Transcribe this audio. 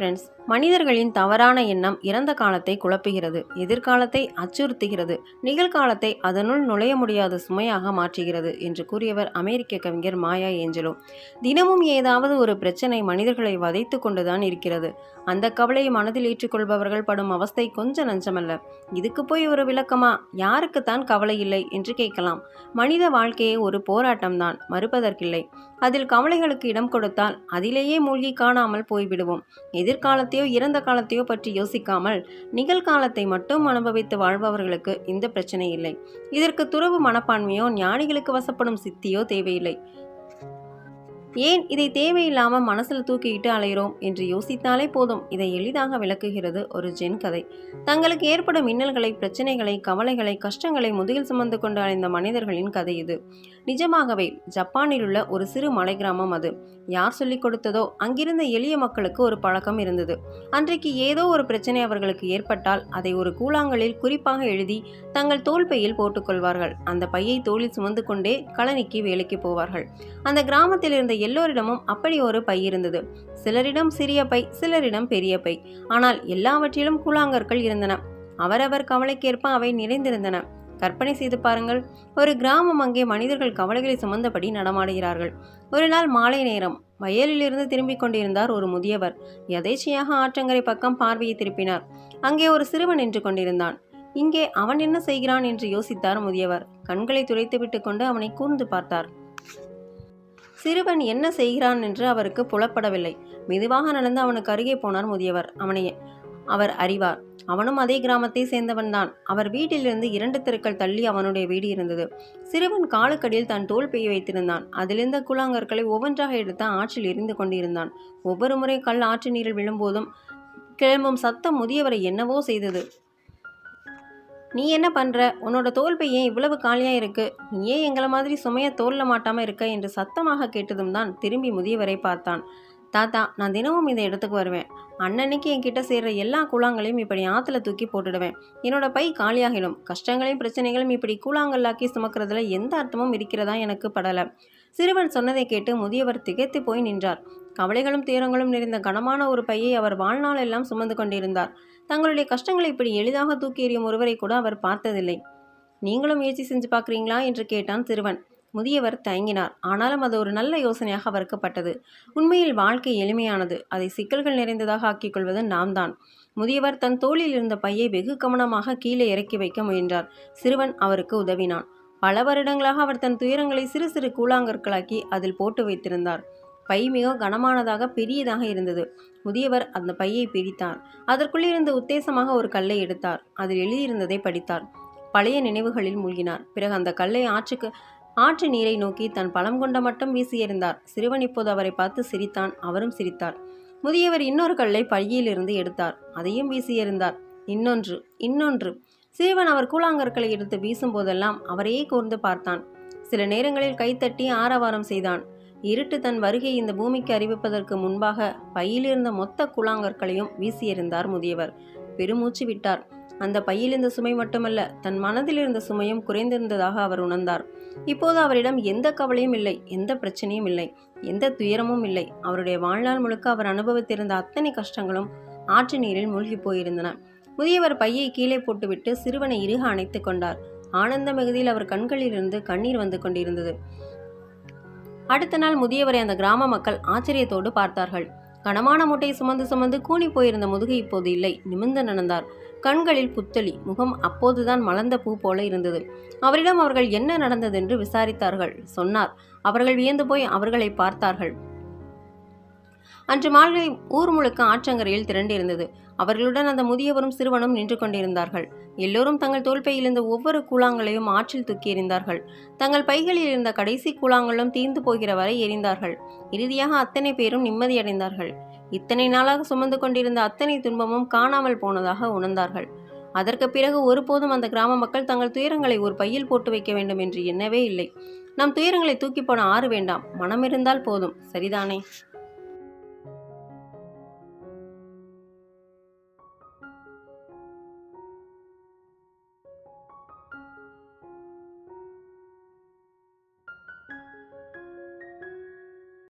friends. மனிதர்களின் தவறான எண்ணம் இறந்த காலத்தை குழப்புகிறது. எதிர்காலத்தை அச்சுறுத்துகிறது. நிகழ்காலத்தை அதனுள் நுழைய முடியாத சுமையாக மாற்றுகிறது என்று கூறியவர் அமெரிக்க கவிஞர் மாயா ஏஞ்சலோ. தினமும் ஏதாவது ஒரு பிரச்சனை மனிதர்களை வதைத்து கொண்டுதான் இருக்கிறது. அந்த கவலையை மனதில் ஏற்றுக்கொள்பவர்கள் படும் அவஸ்தை கொஞ்சம் நஞ்சமல்ல. இதுக்கு போய் ஒரு விளக்கமா? யாருக்குத்தான் கவலை இல்லை என்று கேட்கலாம். மனித வாழ்க்கையே ஒரு போராட்டம்தான் மறுப்பதற்கில்லை. அதில் கவலைகளுக்கு இடம் கொடுத்தால் அதிலேயே மூழ்கி காணாமல் போய்விடுவோம். காலத்தையோ இறந்த காலத்தையோ பற்றி யோசிக்காமல் நிகழ்காலத்தை மட்டும் அனுபவித்து வாழ்பவர்களுக்கு இந்த பிரச்சனை இல்லை. இதற்கு துறவு மனப்பான்மையோ ஞானிகளுக்கு வசப்படும் சித்தியோ தேவையில்லை. ஏன் இதை தேவையில்லாமல் மனசில் தூக்கிக்கிட்டு அலைகிறோம் என்று யோசித்தாலே போதும். இதை எளிதாக விளக்குகிறது ஒரு ஜென் கதை. தங்களுக்கு ஏற்படும் மின்னல்களை பிரச்சனைகளை கவலைகளை கஷ்டங்களை முதுகில் சுமந்து கொண்டு அலைந்த மனிதர்களின் கதை இது. நிஜமாகவே ஜப்பானில் உள்ள ஒரு சிறு மலை கிராமம் அது. யார் சொல்லிக் கொடுத்ததோ அங்கிருந்த எளிய மக்களுக்கு ஒரு பழக்கம் இருந்தது. அன்றைக்கு ஏதோ ஒரு பிரச்சனை அவர்களுக்கு ஏற்பட்டால் அதை ஒரு கூழாங்கலில் குறிப்பாக எழுதி தங்கள் தோல் பையில் போட்டுக்கொள்வார்கள் அந்த பையை தோளில் சுமந்து கொண்டே கழனிக்கு வேலைக்கு போவார்கள். அந்த கிராமத்தில் இருந்த எல்லோரிடமும் அப்படி ஒரு பை இருந்தது. சிலரிடம் சிறிய பை சிலரிடம் பெரிய பை. ஆனால் எல்லாவற்றிலும் கூழாங்கற்கள் இருந்தன. அவரவர் கவலைக்கேற்ப அவை நிறைந்திருந்தன. கற்பனை செய்து பாருங்கள். ஒரு கிராமம் அங்கே மனிதர்கள் கவலைகளை சுமந்தபடி நடமாடுகிறார்கள். ஒரு நாள் மாலை நேரம். வயலிலிருந்து திரும்பிக் கொண்டிருந்தார் ஒரு முதியவர். எதேச்சையாக ஆற்றங்கரை பக்கம் பார்வையை திருப்பினார். அங்கே ஒரு சிறுவன் நின்று கொண்டிருந்தான். இங்கே அவன் என்ன செய்கிறான் என்று யோசித்தார் முதியவர். கண்களை துடைத்துவிட்டு கொண்டு அவனை கூர்ந்து பார்த்தார். சிறுவன் என்ன செய்கிறான் என்று அவருக்கு புலப்படவில்லை. மெதுவாக நடந்து அவனுக்கு அருகே போனார் முதியவர். அவனை அவர் அறிவார். அவனும் அதே கிராமத்தை சேர்ந்தவன்தான். அவர் வீட்டிலிருந்து இரண்டு தெருக்கள் தள்ளி அவனுடைய வீடு இருந்தது. சிறுவன் காலுக்கடியில் தன் தோல் பெய் வைத்திருந்தான். அதிலிருந்த கூழாங்கற்களை ஒவ்வொன்றாக எடுத்து ஆற்றில் எரிந்து கொண்டிருந்தான். ஒவ்வொரு முறை கல் ஆற்று நீரில் விழும்போதும் கிளம்பும் சத்தம் முதியவரை என்னவோ செய்தது. நீ என்ன பண்ணுற உன்னோட தோல்பை ஏன் இவ்வளவு காலியாக இருக்கு? நீ ஏன் எங்களை மாதிரி சுமையை தோல்ல மாட்டாமல் இருக்க என்று சத்தமாக கேட்டதும் தான் திரும்பி முதியவரை பார்த்தான். தாத்தா நான் தினமும் இதை இடத்துக்கு வருவேன். அன்னன்னைக்கு என்கிட்ட சேர்ற எல்லா கூழாங்களையும் இப்படி ஆற்றுல தூக்கி போட்டுடுவேன். என்னோட பை காலியாகிடும். கஷ்டங்களையும் பிரச்சனைகளும் இப்படி கூழாங்கல்லாக்கி சுமக்கிறதுல எந்த அர்த்தமும் இருக்கிறதா எனக்கு படலை. சிறுவன் சொன்னதை கேட்டு முதியவர் திகைத்து போய் நின்றார். கவலைகளும் துயரங்களும் நிறைந்த கனமான ஒரு பையை அவர் வாழ்நாளெல்லாம் சுமந்து கொண்டிருந்தார். தங்களுடைய கஷ்டங்களை இப்படி எளிதாக தூக்கி எறியும் ஒருவரை கூட அவர் பார்த்ததில்லை. நீங்களும் முயற்சி செஞ்சு பார்க்குறீங்களா? என்று கேட்டான் சிறுவன். முதியவர் தயங்கினார். ஆனாலும் அது ஒரு நல்ல யோசனையாக வறுக்கப்பட்டது. உண்மையில் வாழ்க்கை எளிமையானது. அதை சிக்கல்கள் நிறைந்ததாக ஆக்கிக் கொள்வது நாம் தான் முதியவர் தன் தோளில் இருந்த பையை வெகு கவனமாக கீழே இறக்கி வைக்க முயன்றார். சிறுவன் அவருக்கு உதவினான். பல வருடங்களாக அவர் தன் துயரங்களை சிறு சிறு கூழாங்கற்களாக்கி அதில் போட்டு வைத்திருந்தார். பை மிக கனமானதாக பெரியதாக இருந்தது. முதியவர் அந்த பையை பிரித்தார் அதற்குள்ளிருந்து உத்தேசமாக ஒரு கல்லை எடுத்தார். அதில் எழுதியிருந்ததை படித்தார். பழைய நினைவுகளில் மூழ்கினார். பிறகு அந்த கல்லை ஆற்றுக்கு ஆற்று நீரை நோக்கி தன் பலம் கொண்ட மட்டும் வீசியிருந்தார். சிறுவன் இப்போது அவரை பார்த்து சிரித்தான். அவரும் சிரித்தார். முதியவர் இன்னொரு கல்லை பையிலிருந்து எடுத்தார். அதையும் வீசியிருந்தார். இன்னொன்று இன்னொன்று. சிறுவன் அவர் கூழாங்கற்களை எடுத்து வீசும் போதெல்லாம் அவரையே கூர்ந்து பார்த்தான். சில நேரங்களில் கைத்தட்டி ஆரவாரம் செய்தான். இருட்டு தன் வருகை இந்த பூமிக்கு அறிவிப்பதற்கு முன்பாக பையிலிருந்த மொத்த கூழாங்கற்களையும் வீசியிருந்தார் முதியவர். பெருமூச்சு விட்டார். அந்த பையில் இருந்த சுமை மட்டுமல்ல தன் மனதில் இருந்த சுமையும் குறைந்திருந்ததாக அவர் உணர்ந்தார். இப்போது அவரிடம் எந்த கவலையும் இல்லை எந்த பிரச்சனையும் இல்லை எந்த துயரமும் இல்லை. அவருடைய வாழ்நாள் முழுக்க அவர் அனுபவித்திருந்த அத்தனை கஷ்டங்களும் ஆற்று நீரில் மூழ்கி போயிருந்தன. முதியவர் பையை கீழே போட்டுவிட்டு சிறுவனை இறுக அணைத்து கொண்டார். ஆனந்த மிகுதியில் அவர் கண்களிலிருந்து கண்ணீர் வந்து கொண்டிருந்தது. அடுத்த நாள் முதியவரை அந்த கிராம மக்கள் ஆச்சரியத்தோடு பார்த்தார்கள். கனமான மூட்டையை சுமந்து சுமந்து கூனி போயிருந்த முதுகு இப்போது இல்லை. நிமிர்ந்து நடந்தார் கண்களில் புத்தளி முகம் அப்போதுதான் மலர்ந்த பூ போல இருந்தது. அவரிடம் அவர்கள் என்ன நடந்ததென்று விசாரித்தார்கள். சொன்னார். அவர்கள் வியந்து போய் அவர்களை பார்த்தார்கள். அன்று மாலை ஊர் முழுக்க ஆற்றங்கரையில் திரண்டிருந்தது. அவர்களுடன் அந்த முதியவரும் சிறுவனும் நின்று கொண்டிருந்தார்கள். எல்லோரும் தங்கள் தோல்பையில் இருந்த ஒவ்வொரு கூழாங்களையும் ஆற்றில் தூக்கி எறிந்தார்கள். தங்கள் பைகளில் இருந்த கடைசி கூழாங்களும் தீர்ந்து போகிற வரை எறிந்தார்கள் இறுதியாக அத்தனை பேரும் நிம்மதியடைந்தார்கள். இத்தனை நாளாக சுமந்து கொண்டிருந்த அத்தனை துன்பமும் காணாமல் போனதாக உணர்ந்தார்கள். அதற்கு பிறகு ஒருபோதும் அந்த கிராம மக்கள் தங்கள் துயரங்களை ஒரு பையில் போட்டு வைக்க வேண்டும் என்று எண்ணவே இல்லை. நம் துயரங்களை தூக்கி போன ஆறு வேண்டாம். மனம் இருந்தால் போதும். சரிதானே?